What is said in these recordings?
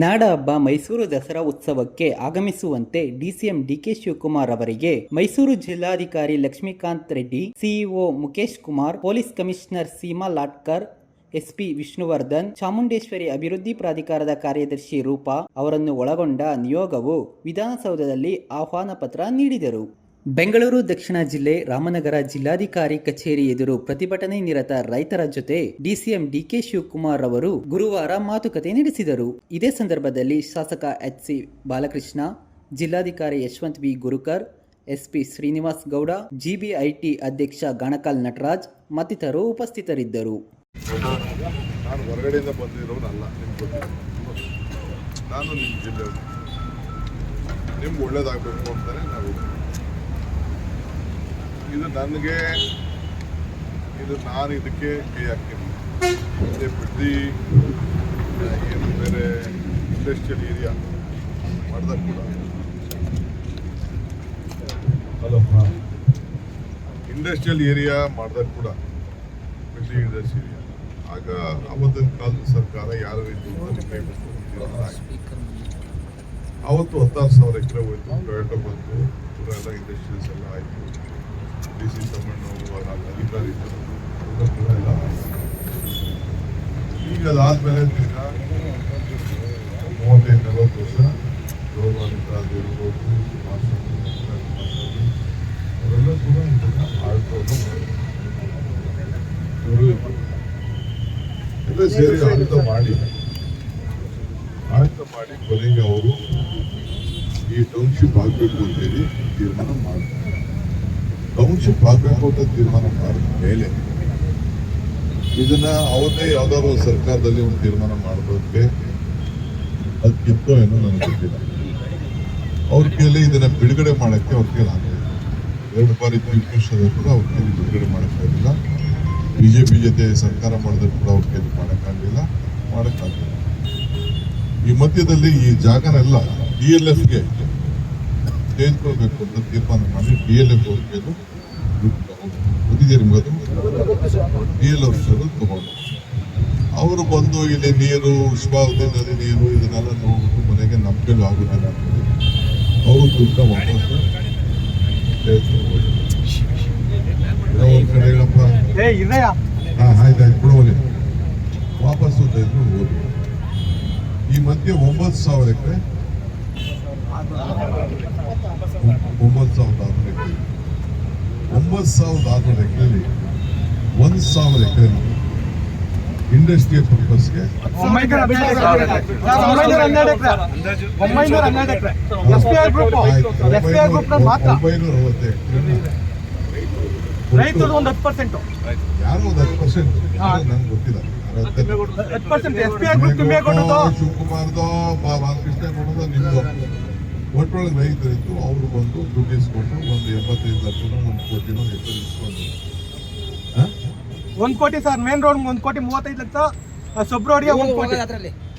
ನಾಡ ಹಬ್ಬ ಮೈಸೂರು ದಸರಾ ಉತ್ಸವಕ್ಕೆ ಆಗಮಿಸುವಂತೆ ಡಿಸಿಎಂ ಡಿಕೆ ಶಿವಕುಮಾರ್ ಅವರಿಗೆ ಮೈಸೂರು ಜಿಲ್ಲಾಧಿಕಾರಿ Lakshmikant Reddy, CEO Mukesh Kumar, police commissioner Seema Latkar, SP Vishnuvardhan, Chamundeshwari ಅಭಿವೃದ್ಧಿ ಪ್ರಾಧಿಕಾರದ ಕಾರ್ಯದರ್ಶಿ ರೂಪಾ ಅವರನ್ನು ಒಳಗೊಂಡ ನಿಯೋಗವು ವಿಧಾನಸೌಧದಲ್ಲಿ ಆಹ್ವಾನ ಪತ್ರ ನೀಡಿದರು. ಬೆಂಗಳೂರು, ದಕ್ಷಿಣ ಜಿಲ್ಲೆ, ರಾಮನಗರ ಜಿಲ್ಲಾಧಿಕಾರಿ ಕಚೇರಿ ಎದುರು ಪ್ರತಿಭಟನೆ ನಿರತ ರೈತರ ಜೊತೆ ಡಿಸಿಎಂ ಡಿಕೆ ಶಿವಕುಮಾರ್ ಅವರು ಗುರುವಾರ ಮಾತುಕತೆ ನಡೆಸಿದರು. ಇದೇ ಸಂದರ್ಭದಲ್ಲಿ ಶಾಸಕ ಎಚ್ ಸಿ ಬಾಲಕೃಷ್ಣ, ಜಿಲ್ಲಾಧಿಕಾರಿ Yashwant V Gurukar, SP Srinivas Gowda, GBIT ಅಧ್ಯಕ್ಷ ಗಣಕಾಲ್ ನಟರಾಜ್ ಮತ್ತಿತರರು ಉಪಸ್ಥಿತರಿದ್ದರು. ನಾನು ಒಳ್ಳೇದಾಗಬೇಕು ಅಂತಾನೆ ನಾವು ಇದು ನನಗೆ ಇದು ನಾನು ಇದಕ್ಕೆ ಕೈ ಹಾಕ್ತೀನಿ. ಇದೇ ಬಿಡ್ದಿ ಏನು ಬೇರೆ ಇಂಡಸ್ಟ್ರಿಯಲ್ ಏರಿಯಾ ಮಾಡಿದಾಗ ಕೂಡ. ಹಲೋ ಇಂಡಸ್ಟ್ರಿಯಲ್ ಏರಿಯಾ ಮಾಡಿದಾಗ ಕೂಡ ಬಿಡ್ದಿ ಇಂಡಸ್ಟ್ರಿ ಏರಿಯಾ ಆಗ ಅವತ್ತಿನ ಕಾಲದ ಸರ್ಕಾರ ಯಾರು ರೀತಿ ಕೈಬೇಕು ಅವತ್ತು ಹತ್ತಾರು ಸಾವಿರ ಎಕರೆ ಹೋಯ್ತು ಟೊಯೋಟೋ ಬಂತು ಎಲ್ಲ ಇಂಡಸ್ಟ್ರೀಸ್ ಎಲ್ಲ ಆಯಿತು. ಈಗ ಅದಾದ್ಮೇಲೆ ದಿನ ಮೂವತ್ತೈದು ನಲವತ್ತು ವರ್ಷ ಗೌರವಾನ್ವಿತ ಅವರೆಲ್ಲ ಕೂಡ ಇದನ್ನ ಆಳ್ಕೊಂಡು ಎಲ್ಲ ಸೇರಿ ಆಡಳಿತ ಮಾಡಿ ಆಡಳಿತ ಮಾಡಿ ಕೊನೆಗೆ ಅವರು ಈ ಟೌನ್ಶಿಪ್ ಆಗಬೇಕು ಅಂತೇಳಿ ತೀರ್ಮಾನ ಮಾಡ್ತಾರೆ ಟೌನ್ಶಿಪ್ ಆಗಬೇಕು ಅಂತ ತೀರ್ಮಾನ ಮಾಡಿದ ಮೇಲೆ ಇದನ್ನ ಅವರೇ ಯಾವ್ದಾದ್ರು ಸರ್ಕಾರದಲ್ಲಿ ಒಂದು ತೀರ್ಮಾನ ಮಾಡೋದಕ್ಕೆ ಅದಕ್ಕಿತ್ತೋ ಏನೋ ನನಗೆ ಗೊತ್ತಿಲ್ಲ. ಅವ್ರ ಕೈಯಲ್ಲಿ ಇದನ್ನ ಬಿಡುಗಡೆ ಮಾಡಕ್ಕೆ ಅವ್ರ ಕೈಲಿ ಎರಡು ಬಾರಿ ಕೂಡ ಅವ್ರ ಕೈಲಿ ಬಿಡುಗಡೆ ಮಾಡೋಕ್ಕಾಗಿಲ್ಲ ಬಿಜೆಪಿ ಜೊತೆ ಸರ್ಕಾರ ಮಾಡಿದ್ರು ಕೂಡ ಅವ್ರ ಕೈಲಿ ಮಾಡೋಕ್ಕಾಗಲಿಲ್ಲ ಮಾಡೋಕ್ಕಾಗಲಿಲ್ಲ ಈ ಮಧ್ಯದಲ್ಲಿ ಈ ಜಾಗನೆಲ್ಲ ಡಿ ಎಲ್ ಎಫ್ಗೆ ತೆಗೆದುಕೊಳ್ಬೇಕು ಅಂತ ತೀರ್ಮಾನ ಮಾಡಿ ಡಿ ಎಲ್ ಎಫ್ ಅವ್ರ ಗೊತ್ತಿದೆ ನಿಮ್ಗೆ ಡಿ ಎಲ್ ಎಫ್ ತಗೊಂಡು. ಅವರು ಬಂದು ಇಲ್ಲಿ ನೀರು ಉಷ್ಣಾವತಿ ನದಿ ನೀರು ಇದನ್ನೆಲ್ಲ ನೋಡ್ಬಿಟ್ಟು ಮನೆಗೆ ನಮ್ಮ ಕೈಲಿ ಆಗುದಿಲ್ಲ. ಅವರು ದುಡ್ಡ ವಾಪಸ್ಸು ವಾಪಸ್ ಹೋದ್ರು. ಏನೋ ಕಡೆ ಹೇಳಪ್ಪ. ಏ ಇದೆಯಾ ಹಾ ಆಯ್ತು ಆಯ್ತು ಬಿಡುವಲ್ಲಿ ವಾಪಸ್ಸು ತೆಗೆದುಕೊಂಡು ಹೋದ್ರು ಈ ಮಧ್ಯೆ ಒಂಬತ್ತು ಸಾವಿರಕ್ಕೆ ಎಕರೆ ಒಂಬತ್ತು ಸಾವಿರದ ಆರುನೂರು ಎಕರೆ ಒಂಬತ್ತು ಸಾವಿರದ ಆರುನೂರು ಎಕರೆಯಲ್ಲಿ ಒಂದು ಸಾವಿರ ಎಕರೆ ಇಂಡಸ್ಟ್ರಿಯಲ್ ಪರ್ಪಸ್ಗೆ ಒಂಬೈನೂರ ಅರವತ್ತು ರೈತರು ಒಂದು ಹತ್ತು ಪರ್ಸೆಂಟ್ ಯಾರು ಬಾಲಕೃಷ್ಣ ಕೊಡೋದು ನಿಮ್ದು ಒಟ್ಟೊಳಗೆ ರೈತರಿದ್ದು ಅವರು ಬಂದು ದುಡ್ಡು ಇಸ್ಕೊಂಡು ಒಂದು ಎಂಬತ್ತೈದು ಲಕ್ಷನೋ ಒಂದು ಕೋಟಿನೋ ಇಸ್ಕೊಂಡು. ಹಾ? ಒಂದ್ ಕೋಟಿ ಸರ್ ಮೇನ್ ರೋಡ್ ಒಂದು ಕೋಟಿ ಮೂವತ್ತೈದು ಲಕ್ಷ ಸಬ್ ರೋಡ್ಗೆ ಒಂದು ಕೋಟಿ.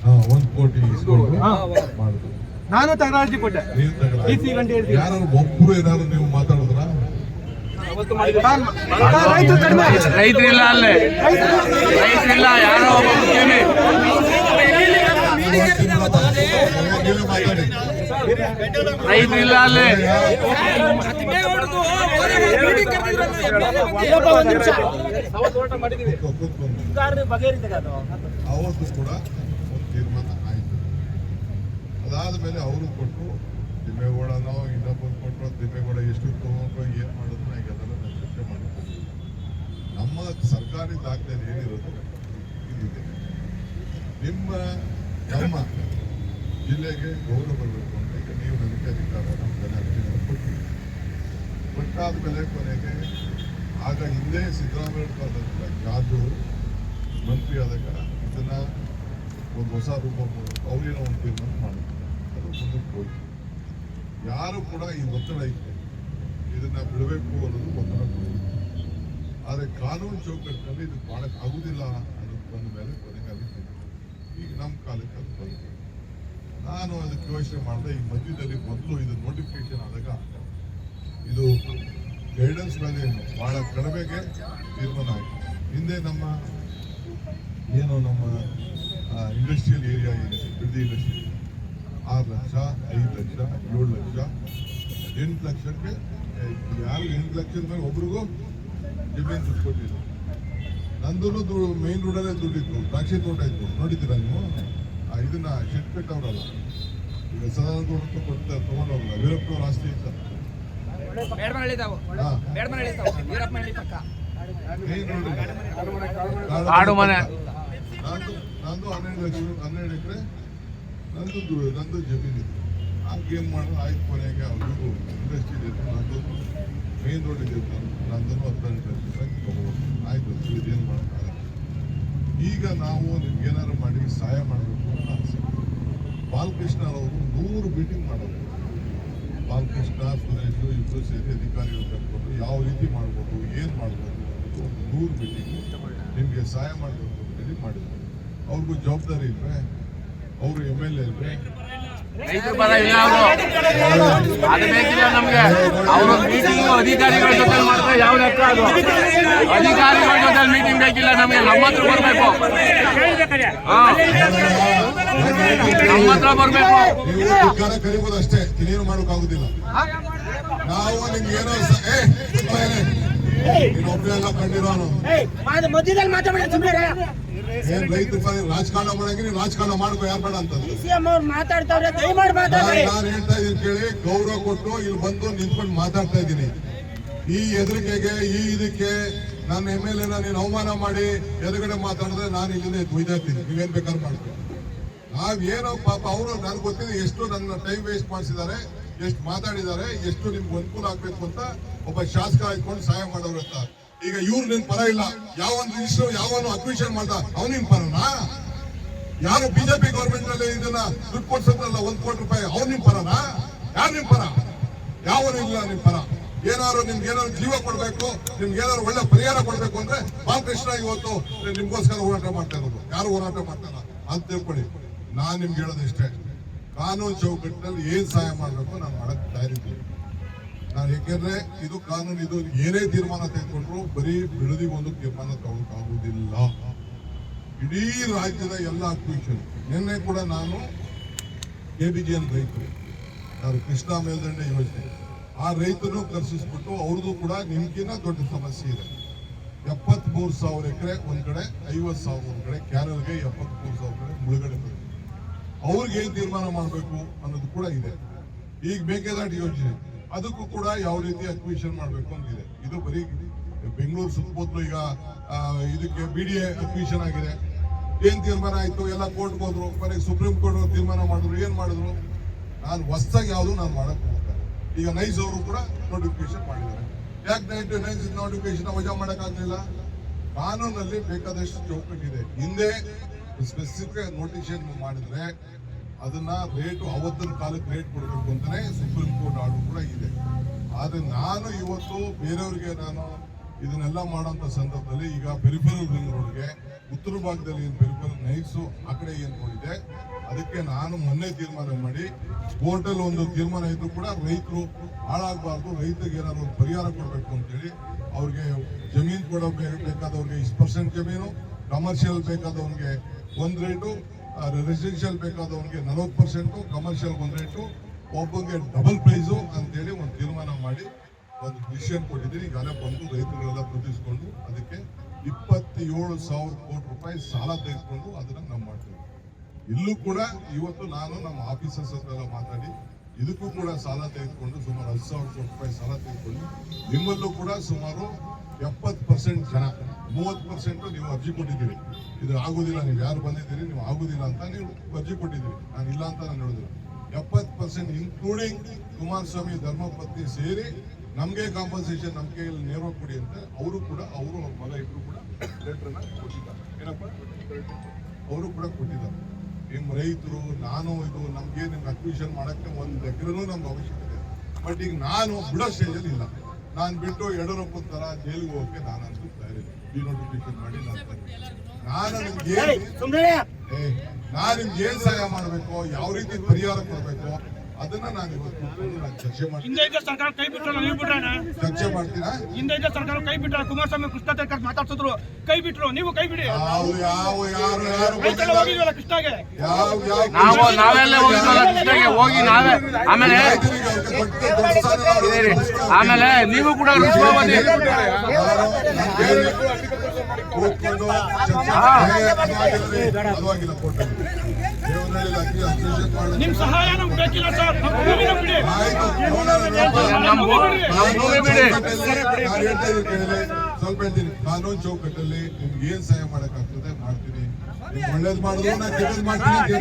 ಹಾ, ಒಂದು ಕೋಟಿ ಇಸ್ಕೊಂಡು ಹಾ. ಮಾಡಿದ್ರು ನಾನು ತಗರಾಜಿ ಕೊಟ್ಟೆ. ಯಾರು ಒಬ್ಬರು ಏನಾದ್ರು ನೀವು ಮಾತಾಡಿದ್ರ? ರೈತರಿಲ್ಲ ಅಲ್ಲೇ. ರೈತರಿಲ್ಲ ಯಾರೋ ಒಬ್ಬ ಮುಖ್ಯಮಿ ನೀವೇ ಇಲ್ಲ ಅಲ್ಲಿ. ಅವತ್ತು ಕೂಡ ಒಂದು ತೀರ್ಮಾನ ಆಯಿತು. ಅದಾದ ಮೇಲೆ ಅವರು ಕೊಟ್ಟರು ತಿಮ್ಮೇಗೌಡನೋ ಇನ್ನೊಬ್ಬರು ಕೊಟ್ಟರು ತಿಮ್ಮೇಗೌಡ ಎಷ್ಟು ತಗೊಂಡ್ರು, ಏನು ಮಾಡಿದ್ರು ಈಗ ಅದೆಲ್ಲ ನಾನು ಚರ್ಚೆ ಮಾಡಿದ್ದೀನಿ ನಮ್ಮ ಸರ್ಕಾರಿ ದಾಖಲೆಯಲ್ಲಿ ಏನಿರೋದು ಇದಿದೆ. ನಿಮ್ಮ, ನಮ್ಮ ಜಿಲ್ಲೆಗೆ ಗೌರವ ಬರಬೇಕು ಅಂತ ಈಗ ನೀವು ನನಗೆ ಅಧಿಕಾರ ನಮ್ಮ ಜನ ಅಧಿಕಾರ ಕೊಟ್ಟಿದ್ದೀರಿ ಕೊಟ್ಟಾದ ಮೇಲೆ ಕೊನೆಗೆ ಆಗ ಹಿಂದೆ ಸಿದ್ದರಾಮಯ್ಯ ಜಾದು ಮಂತ್ರಿ ಆದಾಗ ಇದನ್ನ ಒಂದು ಹೊಸ ರೂಪ ಅವ್ರೇನೋ ಒಂದು ತೀರ್ಮಾನ ಮಾಡಿದ್ರು ಅದು ಮುಂದಕ್ಕೆ ಯಾರು ಕೂಡ ಈ ಒತ್ತಡ ಇದೆ ಇದನ್ನ ಬಿಡಬೇಕು ಅನ್ನೋದು ಒತ್ತಡ ಕೊಡಬೇಕು ಆದರೆ ಕಾನೂನು ಚೌಕಟ್ಟಿನಲ್ಲಿ ಇದು ಮಾಡಕ್ ಆಗುದಿಲ್ಲ ಅನ್ನೋದು ಬಂದ ಮೇಲೆ ಕೊನೆಗಾಗಿ ಈಗ ನಮ್ಮ ಕಾಲಕ್ಕೆ ಅದು ಬಂತು ನಾನು ಅದಕ್ಕೆ ಯೋಚನೆ ಮಾಡಿದೆ, ಈ ಮಧ್ಯದಲ್ಲಿ ಮೊದಲು ಇದು ನೋಟಿಫಿಕೇಶನ್ ಆದಾಗ ಇದು ಗೈಡೆನ್ಸ್ ಮೇಲೆ ಬಹಳ ಕಡಿಮೆಗೆ ತೀರ್ಮಾನ ಆಯಿತು. ಹಿಂದೆ ನಮ್ಮ ಏನು ನಮ್ಮ ಇಂಡಸ್ಟ್ರಿಯಲ್ ಏರಿಯಾ ಏನಿದೆ, ಬಿಡದಿ ಇಂಡಸ್ಟ್ರಿ ಆರು ಲಕ್ಷ, ಐದು ಲಕ್ಷ, ಏಳು ಲಕ್ಷ, ಎಂಟು ಲಕ್ಷಕ್ಕೆ ಯಾರು ಎಂಟು ಲಕ್ಷದ ಮೇಲೆ ಒಬ್ರಿಗೂ ದುಡ್ಡು ಕೊಟ್ಟಿಲ್ಲ ನಂದು ಮೇನ್ ರೋಡಲ್ಲೇ ದುಡ್ಡಿತ್ತು, ದ್ರಾಕ್ಷಿ ತೋಟ ಇತ್ತು, ನೋಡಿದ್ದೀರಾ ನೀವು? ಇದನ್ನ ಶೆಟ್ ಅವರಲ್ಲ ಈಗ ಸದಾನಂದ ಗೌಡ್ರು ಕೊಡ್ತಾ ತಗೊಂಡವ್ರಲ್ಲ ವೀರಪ್ಪನವ್ರ ಆಸ್ತಿ ಮನೆ. ನಂದು ಹನ್ನೆರಡು ಲಕ್ಷ ಹನ್ನೆರಡು ಎಕರೆ. ನಂದು ನಂದು ಜಮೀನಿದೆ ಆಗ ಏನು ಮಾಡೋದು ಆಯ್ತು ಕೊನೆಗೆ ಅವ್ರಿಗೂ ಇಂಡಸ್ಟ್ರಿ ಇತ್ತು ನಂದು. ಮೇನ್ ರೋಡ್ ಇದೆ ನಂದು ಹದಿನೆಂಟು ಲಕ್ಷ ರೂಪಾಯಿ ತಗೋಬೋದು. ಆಯ್ತು ಇದೇನು ಮಾಡೋಕ್ಕಾಗಲ್ಲ. ಈಗ ನಾವು ನಿಮ್ಗೆ ಏನಾದ್ರು ಮಾಡಿ ಸಹಾಯ ಮಾಡಬೇಕು. ಬಾಲಕೃಷ್ಣ ಅವರು ನೂರು ಮೀಟಿಂಗ್ ಮಾಡೋದು. ಬಾಲಕೃಷ್ಣ, ಸುರೇಶ್ ಇಬ್ಬರು ಸೇರಿ ಅಧಿಕಾರಿಗಳು ಕರ್ಕೊಂಡು ಯಾವ ರೀತಿ ಮಾಡ್ಬೋದು, ಏನು ಮಾಡ್ಬೋದು ಒಂದು ನೂರು ಮೀಟಿಂಗ್ ನಿಮಗೆ ಸಹಾಯ ಮಾಡಬೇಕು ಅಂತೇಳಿ ಮಾಡಿದ್ರು. ಅವ್ರಿಗೂ ಜವಾಬ್ದಾರಿ ಇಲ್ವೇ? ಅವರು ಎಂ ಎಲ್ ಎ ಇಲ್ವೇ? ರೈತರ ಪರ ಇಲ್ಲ ಅವರು. ಅದು ಬೇಕಿಲ್ಲ ನಮ್ಗೆ ಅವರು ಮೀಟಿಂಗ್ ಅಧಿಕಾರಿಗಳ ಜೊತೆ ಮಾಡ್ತಾರೆ ಯಾವ ಲೆಕ್ಕ ಅದು. ಅಧಿಕಾರಿಗಳ ಜೊತೆ ಮೀಟಿಂಗ್ ಬೇಕಿಲ್ಲ ನಮಗೆ ನಮ್ಮ ಹತ್ರ ಬರ್ಬೇಕು. ನಮ್ಮ ಹತ್ರ ಬರ್ಬೇಕು. ಕರಿಬೋದು ಅಷ್ಟೇ ಇನ್ನೇನು ಮಾಡೋಕ್ಕಾಗುದಿಲ್ಲ ನಾವು ನಿಮ್ಗೆ ಏನೋ ಸ- ಏ, ಸುಮ್ಮನೆ ನೀನು ಒಬ್ಬನೇ ಎಲ್ಲ ಕಂಡಿರೋನು ಮಧ್ಯದಲ್ಲಿ ಮಾತಾಡ ಸುಮ್ಮನೆ ರೈತರ ರಾಜಕಾರಣ ಮಾಡಂಗೆ ನೀವು ರಾಜಕಾರಣ ಮಾಡ್ಕೋ ಯಾರು ಬೇಡ ಅಂತ ನಾನು ಹೇಳ್ತಾ ಇದೀನಿ ಕೇಳಿ ಗೌರವ ಕೊಟ್ಟು ಇಲ್ಲಿ ಬಂದು ನಿಂತ್ಕೊಂಡು ಮಾತಾಡ್ತಾ ಇದ್ದೀನಿ. ಈ ಎದುರಿಕೆಗೆ ಈ ಇದಕ್ಕೆ ನನ್ನ ಎಂ ಎಲ್ ಎನ ನೀನು ಅವಮಾನ ಮಾಡಿ ಎದುರುಗಡೆ ಮಾತಾಡಿದ್ರೆ ನಾನು ಇಲ್ಲಿಂದ ಒಯ್ದಾಡ್ತೀನಿ ನೀವೇನ್ ಬೇಕಾದ್ರೂ ಮಾಡ್ತೀನಿ ಏನೋ ಪಾಪ ಅವರು ನನ್ಗೆ ಗೊತ್ತಿದೆ ಎಷ್ಟು ನನ್ನ ಟೈಮ್ ವೇಸ್ಟ್ ಮಾಡಿಸಿದ್ದಾರೆ ಎಷ್ಟು ಮಾತಾಡಿದ್ದಾರೆ ಎಷ್ಟು ನಿಮ್ಗೆ ಅನುಕೂಲ ಆಗ್ಬೇಕು ಅಂತ ಒಬ್ಬ ಶಾಸಕ ಆಯ್ಕೊಂಡು ಸಹಾಯ ಮಾಡೋರು ಅಂತ. ಈಗ ಇವ್ರು ನಿನ್ ಪರ ಇಲ್ಲ. ಯಾವನ್ ರಿಜಿಸ್ಟರ್ ಯಾವನು ಅಕ್ವಿಷನ್ ಮಾಡ್ದ ಅವನಿನ್ ಪರನಾ? ಯಾರು ಬಿಜೆಪಿ ಗೌರ್ಮೆಂಟ್ನಲ್ಲಿ ಇದನ್ನ ದುಡ್ಡು ಕೊಡ್ಸಲ್ಲ ಒಂದ್ ಕೋಟಿ ರೂಪಾಯಿ ಅವ್ರು ನಿಮ್ ಪರನಾ? ಯಾರು ನಿಮ್ ಪರ? ಯಾವನು ಇಲ್ಲ ನಿಮ್ ಪರ. ಏನಾದ್ರು ನಿಮ್ಗೆ ಏನಾದ್ರು ಜೀವ ಕೊಡ್ಬೇಕು, ನಿಮ್ಗೆ ಏನಾದ್ರು ಒಳ್ಳೆ ಪರಿಹಾರ ಕೊಡ್ಬೇಕು ಅಂದ್ರೆ ಬಾಲಕೃಷ್ಣ ಇವತ್ತು ನಿಮ್ಗೋಸ್ಕರ ಹೋರಾಟ ಮಾಡ್ತಾ ಇರೋದು. ಯಾರು ಹೋರಾಟ ಮಾಡ್ತಾರ? ಅಂತ ತಿಳ್ಕೊಳ್ಳಿ. ನಾನ್ ನಿಮ್ಗೆ ಹೇಳೋದು ಇಷ್ಟೇ. ಕಾನೂನು ಚೌಕಟ್ಟಿನಲ್ಲಿ ಏನ್ ಸಹಾಯ ಮಾಡ್ಬೇಕು ನಾನು ಮಾಡಕ್ ತಯಾರಿದ್ದೀನಿ. ನಾನು ಯಾಕೆಂದ್ರೆ ಇದು ಕಾನೂನು, ಇದು ಏನೇ ತೀರ್ಮಾನ ತೆಗೆದುಕೊಂಡ್ರು ಬರೀ ಬಿಡದಿ ಒಂದು ತೀರ್ಮಾನ ತಗೊಳಕಾಗುವುದಿಲ್ಲ. ಇಡೀ ರಾಜ್ಯದ ಎಲ್ಲ ಅಕ್ವಿಷನ್. ನಿನ್ನೆ ಕೂಡ ನಾನು ಕೆ ಬಿ ಜಿ ಎನ್ ರೈತರು, ಯಾರು ಕೃಷ್ಣಾ ಮೇಲ್ದಂಡೆ ಯೋಜನೆ, ಆ ರೈತರು ಕರ್ಸಿಸ್ಬಿಟ್ಟು ಅವ್ರದ್ದು ಕೂಡ ನಿಮ್ಗಿನ್ನ ದೊಡ್ಡ ಸಮಸ್ಯೆ ಇದೆ. ಎಪ್ಪತ್ತ್ ಮೂರು ಸಾವಿರ ಎಕರೆ ಒಂದ್ ಕಡೆ ಐವತ್ ಸಾವಿರ ಒಂದ್ ಕಡೆ, ಕ್ಯಾನಲ್ಗೆ ಎಪ್ಪತ್ಮೂರು ಸಾವಿರ ಕಡೆ ಮುಳುಗಡೆ ಅವ್ರಿಗೆ ಏನ್ ತೀರ್ಮಾನ ಮಾಡಬೇಕು ಅನ್ನೋದು ಕೂಡ ಇದೆ. ಈಗ ಮೇಕೆದಾಟು ಯೋಜನೆ. ಅದಕ್ಕೂ ಕೂಡ ಯಾವ ರೀತಿ ಅಕ್ವಿಷನ್ ಮಾಡಬೇಕು ಅಂತಿದೆ. ಇದು ಬರೀ ಬೆಂಗಳೂರು ಸುತ್ತಮುತ್ತಲು ಈಗ ಇದಕ್ಕೆ ಬಿ ಡಿ ಎ ಅಕ್ವಿಷನ್ ಆಗಿದೆ. ಏನ್ ತೀರ್ಮಾನ ಆಯ್ತು? ಎಲ್ಲ ಕೋರ್ಟ್ಗೆ ಹೋದ್ರು. ಕೊನೆಗೆ ಸುಪ್ರೀಂ ಕೋರ್ಟ್ ತೀರ್ಮಾನ ಮಾಡಿದ್ರು. ಏನ್ ಮಾಡಿದ್ರು? ನಾನು ಹೊಸದಾಗಿ ಯಾವುದು ನಾನು ಮಾಡಕ್ ಹೋಗ್ತಾರೆ ಈಗ ನೈಸ್ ಅವರು ಕೂಡ ನೋಟಿಫಿಕೇಶನ್ ಮಾಡಿದ್ದಾರೆ. ಯಾಕೆ ನೈಟ್ ನೈಸ್ ನೋಟಿಫಿಕೇಶನ್ ವಜಾ ಮಾಡೋಕ್ಕಾಗಲಿಲ್ಲ ಕಾನೂನಲ್ಲಿ ಬೇಕಾದಷ್ಟು ಚೌಕಟ್ಟಿದೆ. ಹಿಂದೆ ಸ್ಪೆಸಿಫಿಕ್ ನೋಟಿಫಿಕೇಶನ್ ಮಾಡಿದ್ರೆ ಅದನ್ನ ರೇಟು ಅವತ್ತಿನ ಕಾಲಕ್ಕೆ ರೇಟ್ ಕೊಡಬೇಕು ಅಂತಲೇ ಸುಪ್ರೀಂ ಕೋರ್ಟ್ ಆರ್ಡರ್ ಕೂಡ ಇದೆ. ಆದ್ರೆ ನಾನು ಇವತ್ತು ಬೇರೆಯವ್ರಿಗೆ ನಾನು ಇದನ್ನೆಲ್ಲ ಮಾಡೋಂಥ ಸಂದರ್ಭದಲ್ಲಿ ಈಗ ಪೆರಿಫರಲ್ ರಿಂಗ್ ರೋಡ್ಗೆ ಉತ್ತರ ಭಾಗದಲ್ಲಿ ಏನು ಪೆರಿಫರಲ್ ನೈಟ್ಸು ಆ ಕಡೆ ಏನು ನೋಡಿದೆ ಅದಕ್ಕೆ ನಾನು ಮೊನ್ನೆ ತೀರ್ಮಾನ ಮಾಡಿ ಕೋರ್ಟಲ್ಲಿ ಒಂದು ತೀರ್ಮಾನ ಇದ್ರು ಕೂಡ ರೈತರು ಹಾಳಾಗಬಾರ್ದು, ರೈತರಿಗೆ ಏನಾದ್ರು ಒಂದು ಪರಿಹಾರ ಕೊಡಬೇಕು ಅಂತೇಳಿ ಅವ್ರಿಗೆ ಜಮೀನು ಕೊಡೋ ಬೇಕಾದವ್ರಿಗೆ ಇಷ್ಟು ಪರ್ಸೆಂಟ್ ಜಮೀನು ಕಮರ್ಷಿಯಲ್ ಬೇಕಾದವ್ರಿಗೆ ಒಂದು ರೇಟು ರೆಸಿಡೆನ್ಷಿಯಲ್ ಬೇಕಾದವನಿಗೆ ನಲವತ್ತು ಪರ್ಸೆಂಟು ಕಮರ್ಷಿಯಲ್ ಒಂದು ರೇಟು ಒಬ್ಬಂಗೆ ಡಬಲ್ ಪ್ರೈಸು ಅಂತೇಳಿ ಒಂದು ತೀರ್ಮಾನ ಮಾಡಿ ಒಂದು ಡಿಸಿಷನ್ ಕೊಟ್ಟಿದ್ದೀನಿ. ಈಗಾಗಲೇ ಬಂದು ರೈತರುಗಳೆಲ್ಲ ಪ್ರತಿಸ್ಕೊಂಡು ಅದಕ್ಕೆ ಇಪ್ಪತ್ತೇಳು ಸಾವಿರ ಕೋಟಿ ರೂಪಾಯಿ ಸಾಲ ತೆಗೆದುಕೊಂಡು ಅದನ್ನ ನಾವು ಮಾಡ್ತೀವಿ. ಇಲ್ಲೂ ಕೂಡ ಇವತ್ತು ನಾನು ನಮ್ಮ ಆಫೀಸರ್ಸ್ ಹತ್ರ ಮಾತಾಡಿ, ಇದಕ್ಕೂ ಕೂಡ ಸಾಲ ತೆಗೆದುಕೊಂಡು ಸುಮಾರು ಹತ್ತು ಸಾವಿರ ಕೋಟಿ ರೂಪಾಯಿ ಸಾಲ ತೆಗೆದುಕೊಂಡು ನಿಮ್ಮಲ್ಲೂ ಕೂಡ ಸುಮಾರು ಎಪ್ಪತ್ತು ಪರ್ಸೆಂಟ್ ಜನ ಮೂವತ್ತು ಪರ್ಸೆಂಟ್ ನೀವು ಅರ್ಜಿ ಕೊಟ್ಟಿದ್ದೀರಿ. ಇದು ಆಗೋದಿಲ್ಲ, ನೀವು ಯಾರು ಬಂದಿದ್ದೀರಿ, ನೀವು ಆಗೋದಿಲ್ಲ ಅಂತ ನೀವು ಅರ್ಜಿ ಕೊಟ್ಟಿದ್ದೀರಿ. ನಾನು ಇಲ್ಲ ಅಂತ ನಾನು ಹೇಳಿದ್ರು ಎಪ್ಪತ್ತು ಪರ್ಸೆಂಟ್ ಇನ್ಕ್ಲೂಡಿಂಗ್ ಕುಮಾರಸ್ವಾಮಿ, ಧರ್ಮಪತ್ನಿ ಸೇರಿ ನಮಗೆ ಕಾಂಪನ್ಸೇಷನ್ ನಮ್ಮ ಕೈಯಲ್ಲಿ ನೇರವಾಗಿ ಕೊಡಿ ಅಂತ ಅವರು ಕೂಡ, ಅವರು ಮಗ ಕೂಡ ಲೆಟ್ರನ್ನ ಕೊಟ್ಟಿದ್ದಾರೆ. ಏನಪ್ಪ? ಅವರು ಕೂಡ ಕೊಟ್ಟಿದ್ದಾರೆ. ನಿಮ್ಮ ರೈತರು, ನಾನು ಇದು, ನಮ್ಗೆ ನಿಮ್ಗೆ ಅಕ್ವಿಷನ್ ಮಾಡಕ್ಕೆ ಒಂದು ಎಕರೆನೂ ನಮ್ಗೆ ಅವಶ್ಯಕತೆ ಬಟ್ ಈಗ ನಾನು ಬಿಡೋ ಸ್ಟೇಜಲ್ಲಿ ಇಲ್ಲ. ನಾನು ಬಿಟ್ಟು ಯಡಿಯೂರಪ್ಪನ ತರ ಜೈಲಿಗೆ ಹೋಗಕ್ಕೆ ನಾನು ಅನ್ಸುತ್ತಾ ಡಿನೋಟಿಫಿಕೇಶನ್ ಮಾಡಿ ನಾನು ನಿಮ್ಗೆ ನಾನ್ ನಿಮ್ಗೆ ಏನ್ ಸಹಾಯ ಮಾಡಬೇಕು ಯಾವ ರೀತಿ ಪರಿಹಾರ ಕೊಡ್ಬೇಕು ಅದನ್ನ ನಾನು ಇವತ್ತು ಚರ್ಚೆ ಮಾಡ್ತೀನಿ. ಹಿಂದೆ ಇದ್ದ ಸರ್ಕಾರ ಕೈ ನೀವು ಬಿಟ್ರಣ ಚರ್ಚೆ ಮಾಡ್ತೀರಾ? ಹಿಂದೆ ಇದ್ದ ಸರ್ಕಾರ ಕೈ ಬಿಟ್ರ ಕುಮಾರಸ್ವಾಮಿ ಕೃಷ್ಣ ತರ್ಕರ್ ಮಾತಾಡ್ಸಿದ್ರು. ಕೈ ಬಿಟ್ರು ನೀವು ಕೈ ಬಿಡಿ. ಯಾವ ಯಾವ ಯಾರು ಯಾರು ರೈತೆಲ್ಲ ಹೋಗಿದ್ವಲ್ಲ ಕೃಷ್ಣಗೆ? ಯಾವ ಯಾವ ನಾವು ನಾವೆಲ್ಲ ಹೋಗಿದ್ವಲ್ಲ ಕೃಷ್ಣಗೆ ಹೋಗಿ ನಾವೇ ಆಮೇಲೆ. ಆಮೇಲೆ ನೀವು ಕೂಡ ಕೂತ್ಕೊಂಡು ಚರ್ಚೆ ನಿಮ್ ಸಹಾಯ ಬೇಕಿಲ್ಲ ಸರ್. ಸ್ವಲ್ಪ ಹೇಳ್ತೀನಿ. ಕಾನೂನು ಚೌಕಟ್ಟಲ್ಲಿ ನಿಮ್ಗೆ ಏನ್ ಸಹಾಯ ಮಾಡಕ್ಕಾಗ್ತದೆ ಮಾಡ್ತೀನಿ. ಒಳ್ಳೇದ್ ಮಾಡಿದ್ರು ನಾ ಕೆಟ್ಟದ್ ಮಾಡ್ತೀನಿ ಅಂತ